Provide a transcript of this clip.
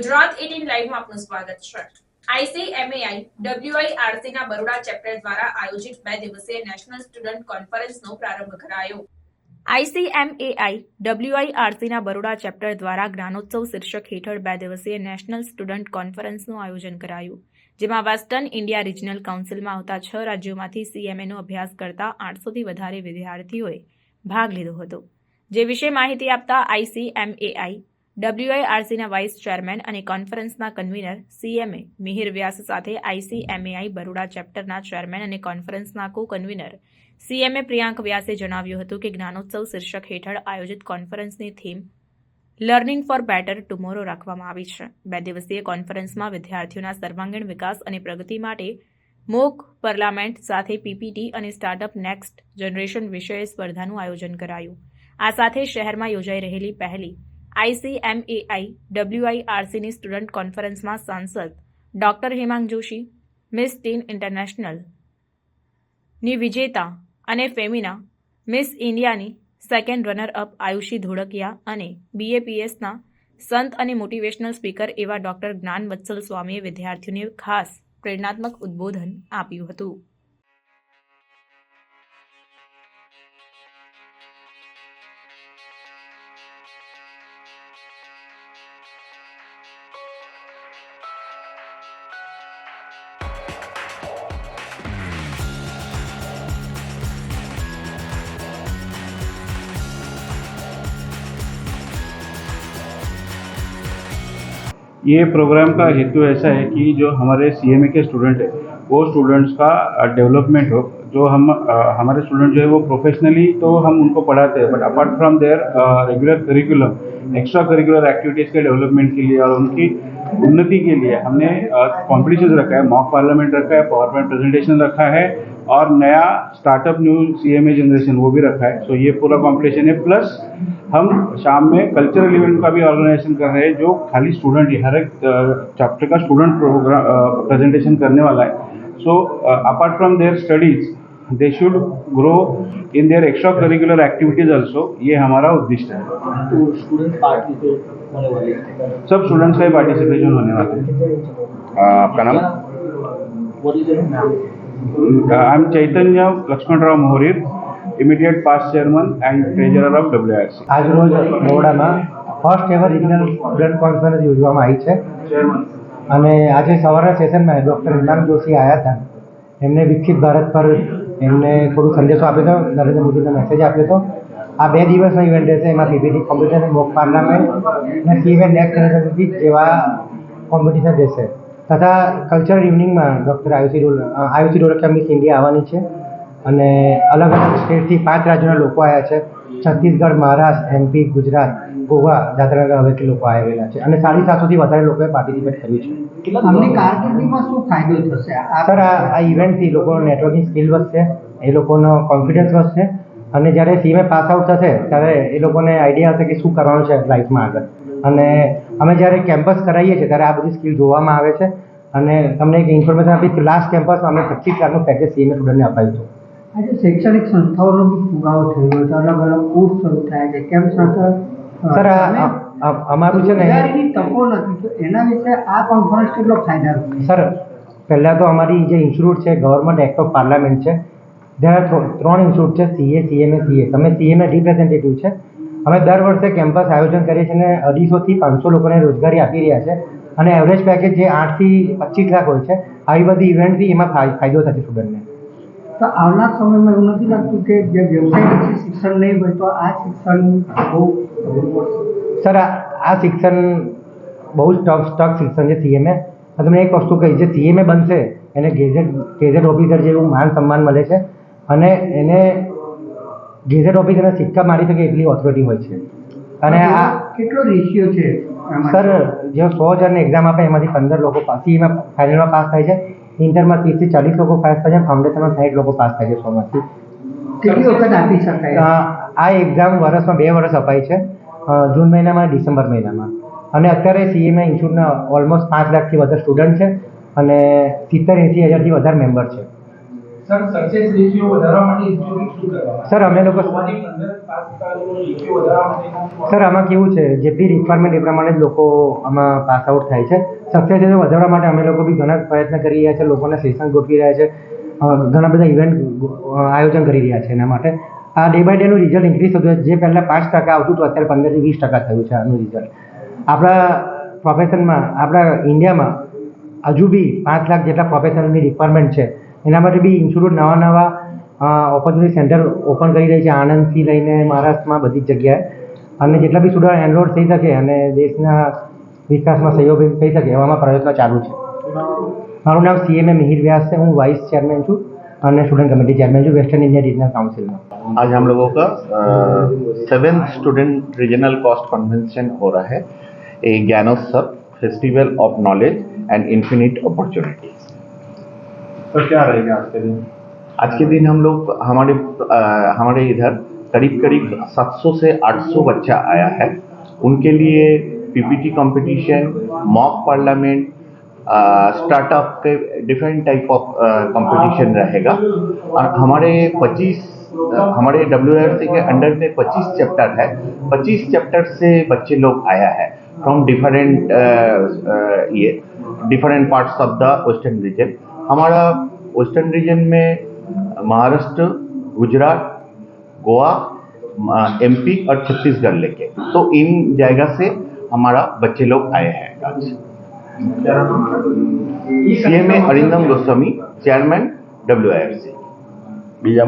Gujarat eighteen લાઈવમાં આપનું સ્વાગત છે. આઈસીએમએઆઈ ડબ્લ્યુઆઈઆરસી ના બરોડા ચેપ્ટર દ્વારા આયોજિત બે દિવસીય નેશનલ સ્ટુડન્ટ કોન્ફરન્સનો પ્રારંભ કરાયો. આઈસીએમએઆઈ ડબ્લ્યુઆઈઆરસીના બરોડા ચેપ્ટર દ્વારા જ્ઞાનોત્સવ શીર્ષક હેઠળ બે દિવસીય નેશનલ સ્ટુડન્ટ કોન્ફરન્સનું આયોજન કરાયું. જેમાં વેસ્ટર્ન ઇન્ડિયા રિજનલ કાઉન્સિલમાં આવતા છ રાજ્યોમાંથી સીએમએનો અભ્યાસ કરતા આઠસોથી વધારે વિદ્યાર્થીઓએ ભાગ લીધો હતો. જે વિશે માહિતી આપતા આઈસીએમએઆઈ ડબ્લ્યુઆઈઆરસીના વાઇસ ચેરમેન અને કોન્ફરન્સના કન્વીનર સીએમએ મિહિર વ્યાસ સાથે આઈસીએમએઆઈ બરોડા ચેપ્ટરના ચેરમેન અને કોન્ફરન્સના કો કન્વીનર સીએમએ પ્રિયાંક વ્યાસે જણાવ્યું હતું કે જ્ઞાનોત્સવ શીર્ષક હેઠળ આયોજિત કોન્ફરન્સની theme learning for better tomorrow રાખવામાં આવી છે. બે દિવસીય કોન્ફરન્સમાં વિદ્યાર્થીઓના સર્વાંગીણ વિકાસ અને પ્રગતિ માટે મોક પાર્લામેન્ટ સાથે પીપીટી અને સ્ટાર્ટઅપ નેક્સ્ટ જનરેશન વિષય સ્પર્ધાનું આયોજન કરાયું. આ સાથે શહેરમાં યોજાઈ રહેલી પહેલી આઈસીએમએઆઈ ડબ્લ્યુઆઈઆરસીની સ્ટુડન્ટ કોન્ફરન્સમાં સાંસદ doctor Hemang Joshi Miss teen ઇન્ટરનેશનલની વિજેતા અને ફેમિના મિસ ઇન્ડિયાની second runner up Ayushi Dholakia અને બીએપીએસના સંત અને મોટિવેશનલ સ્પીકર એવા ડોક્ટર જ્ઞાન વત્સલ સ્વામીએ વિદ્યાર્થીઓને ખાસ પ્રેરણાત્મક ઉદ્બોધન આપ્યું હતું. ये प्रोग्राम का हेतु ऐसा है कि जो हमारे सीएमए के स्टूडेंट है, वो स्टूडेंट्स का डेवलपमेंट हो। जो हम हमारे स्टूडेंट जो है वो प्रोफेशनली तो हम उनको पढ़ाते हैं but apart from their regular curriculum extra curricular activities के डेवलपमेंट के लिए और उनकी उन्नति के लिए हमने कॉम्पिटिशन रखा है मॉक पार्लियामेंट रखा है पावर पॉइंट प्रेजेंटेशन रखा है और नया startup new C M generation वो भी रखा है। सो ये पूरा कॉम्पिटिशन है। प्लस हम शाम में कल्चरल इवेंट का भी ऑर्गेनाइजेशन कर रहे हैं जो खाली स्टूडेंट ही हर एक चैप्टर का स्टूडेंट प्रोग्राम प्रेजेंटेशन करने वाला है। So apart from their studies they should grow in their extra curricular activities also ये हमारा उद्देश्य है। तो हैं। सब स्टूडेंट्स का ही पार्टिसिपेशन होने वाला है। आपका नाम? Uh, I'm Chaitanya Lakshmanrao Mohorir, immediate past chairman and treasurer of WRC. આજરોજ બરોડામાં first ever Indian blood conference યોજવામાં આવી છે. અને આજે સવારના સેશનમાં ડૉક્ટર હિમાંગ જોશી આવ્યા હતા. એમને વિકસિત ભારત પર એમને થોડું સંદેશો આપ્યો હતો. નરેન્દ્ર મોદીનો મેસેજ આપ્યો હતો. આ બે દિવસનો ઇવેન્ટ રહેશે. એમાં પીપીટી કોમ્પિટિશન મોક પાર્લામેન્ટ અને સીવ એન્ડ નેક્સ્ટ જેવા કોમ્પિટિશન રહેશે. તથા કલ્ચરલ ઇવનિંગમાં ડૉક્ટર આયુષી ડોલ આયુષી ડોલકિયા મિસ ઇન્ડિયા આવવાની છે. અને અલગ અલગ સ્ટેટથી પાંચ રાજ્યોના લોકો આવ્યા છે. છત્તીસગઢ મહારાષ્ટ્ર એમપી ગુજરાત ગોવા દાદરાનગર હવેથી લોકો આવેલા છે. અને સાડી સાતસોથી વધારે લોકોએ પાર્ટિસિપેટ કર્યું છે. કારકિર્દીમાં શું ફાયદો થશે? આ સર આ આ ઇવેન્ટથી લોકોનો નેટવર્કિંગ સ્કિલ વધશે એ લોકોનો કોન્ફિડન્સ વધશે. અને જ્યારે સીમે પાસ આઉટ થશે ત્યારે એ લોકોને આઈડિયા હશે કે શું કરવાનું છે લાઈફમાં આગળ. અને અમે જ્યારે કેમ્પસ કરાવીએ છીએ ત્યારે આ બધી સ્કિલ જોવામાં આવે છે. અને તમને એક ઇન્ફોર્મેશન આપી કે લાસ્ટ કેમ્પસમાં અમે પચીસ લાખનું પેકેજ સીએમએ સ્ટુડન્ટને અપાયું હતું. આજે શૈક્ષણિક સંસ્થાઓનો ફુગાવો થઈ ગયો છે અલગ અલગ કોર્સ શરૂ થયા છે. કેમ સર અમારું છે ને તકો નથી તો એના વિશે આ કોન્ફરન્સ કેટલો ફાયદારૂપ સર પહેલાં તો અમારી જે ઇન્સ્ટિટ્યૂટ છે ગવર્મેન્ટ એક્ટ ઓફ પાર્લામેન્ટ છે ત્યાં ત્રણ ઇન્સ્ટિટ્યૂટ છે સીએ સીએમએ સીએ તમે સીએમએ રિપ્રેઝેન્ટેટિવ છે. અમે દર વર્ષે કેમ્પસ આયોજન કરીએ છીએ અને અઢીસોથી પાંચસો લોકોને રોજગારી આપી રહ્યા છે. અને એવરેજ પેકેજ જે આઠથી પચીસ લાખ હોય છે આવી બધી ઇવેન્ટથી એમાં ફાયદો થશે સ્ટુડન્ટને તો આવનાર સમયમાં એવું નથી લાગતું કે જે વ્યવસાય શિક્ષણ નહીં હોય તો આ શિક્ષણ બહુ સર આ શિક્ષણ બહુ જ ટફ ટફ શિક્ષણ છે સીએમએ તમને એક વસ્તુ કહી જે સીએમએ બનશે એને ગેઝેટ ગેઝેટ ઓફિસર જેવું માન સન્માન મળે છે. અને એને ગેઝેટ ઓફિસરને સિક્કા મારી શકે એટલી ઓથોરિટી હોય છે. અને આ કેટલો રેશિયો છે સર જે સો હજારની એક્ઝામ આપે એમાંથી પંદર લોકો પાસ સીએમાં ફાઇનલમાં પાસ થાય છે. ઇન્ટરમાં ત્રીસથી ચાલીસ લોકો પાસ થાય છે. ફાઉન્ડેશનમાં સાઠ લોકો પાસ થાય છે સોમાંથી કેટલી વખત આપી શકાય? આ આ એક્ઝામ વર્ષમાં બે વર્ષ અપાય છે. જૂન મહિનામાં ડિસેમ્બર મહિનામાં. અને અત્યારે સીએમએ ઇન્સ્ટિટ્યૂટના ઓલમોસ્ટ પાંચ લાખથી વધારે સ્ટુડન્ટ છે. અને સિત્તેર એંસી હજારથી વધારે મેમ્બર છે. સર સક્સેસ રેશિયો વધારવા માટે ઇન્સ્ટિટ્યૂટ શું કરવા સર અમે લોકો રેશિયો સર આમાં કેવું છે જેટલી રિક્વાયરમેન્ટ એ પ્રમાણે જ લોકો આમાં પાસ આઉટ થાય છે. સક્સેસ રેટ વધારવા માટે અમે લોકો બી ઘણા પ્રયત્ન કરી રહ્યા છે લોકોને સેશન ગોઠવી રહ્યા છે ઘણા બધા ઇવેન્ટ આયોજન કરી રહ્યા છે એના માટે. આ ડે બાય ડેનું રિઝલ્ટ ઇન્ક્રીઝ થતું જે પહેલાં પાંચ ટકા આવતું હતું અત્યારે પંદરથી વીસ ટકા થયું છે આનું રિઝલ્ટ આપણા પ્રોફેશનમાં આપણા ઇન્ડિયામાં હજુ બી પાંચ લાખ જેટલા પ્રોફેશનલની રિક્વાયરમેન્ટ છે. એના માટે બી ઇન્સ્ટિટ્યૂટ નવા નવા ઓપોર્ચ્યુનિટી સેન્ટર ઓપન કરી રહી છે આણંદથી લઈને મહારાષ્ટ્રમાં બધી જ જગ્યાએ અને જેટલા બી સ્ટુડન્ટ એનરોલ થઈ શકે અને દેશના વિકાસમાં સહયોગ થઈ શકે એવામાં પ્રયત્નો ચાલુ છે મારું નામ સીએમએ મિહિર વ્યાસ છે હું વાઇસ ચેરમેન છું અને સ્ટુડન્ટ કમિટી ચેરમેન છું વેસ્ટર્ન ઇન્ડિયા રિજનલ કાઉન્સિલમાં आज हम लोगों का seventh student regional cost convention हो रहा है ए Gyanotsav festival of knowledge and infinite opportunities तो क्या रहेगा आज के दिन? आज के दिन हम लोग हमारे अ, हमारे इधर करीब करीब 700 से 800 बच्चा आया है। उनके लिए PPT competition mock parliament startup के डिफरेंट टाइप ऑफ़ कंपटीशन रहेगा। और हमारे 25 हमारे डब्ल्यू के अंडर में 25 चैप्टर है। 25 चैप्टर से बच्चे लोग आया है फ्रॉम डिफरेंट ये different parts of the western region हमारा वेस्टर्न रीजन में महाराष्ट्र, गुजरात, गोवा एमपी और छत्तीसगढ़ लेके। तो इन जगह से हमारा बच्चे लोग आए हैं आज CMA Arindam Goswami chairman W I બીજા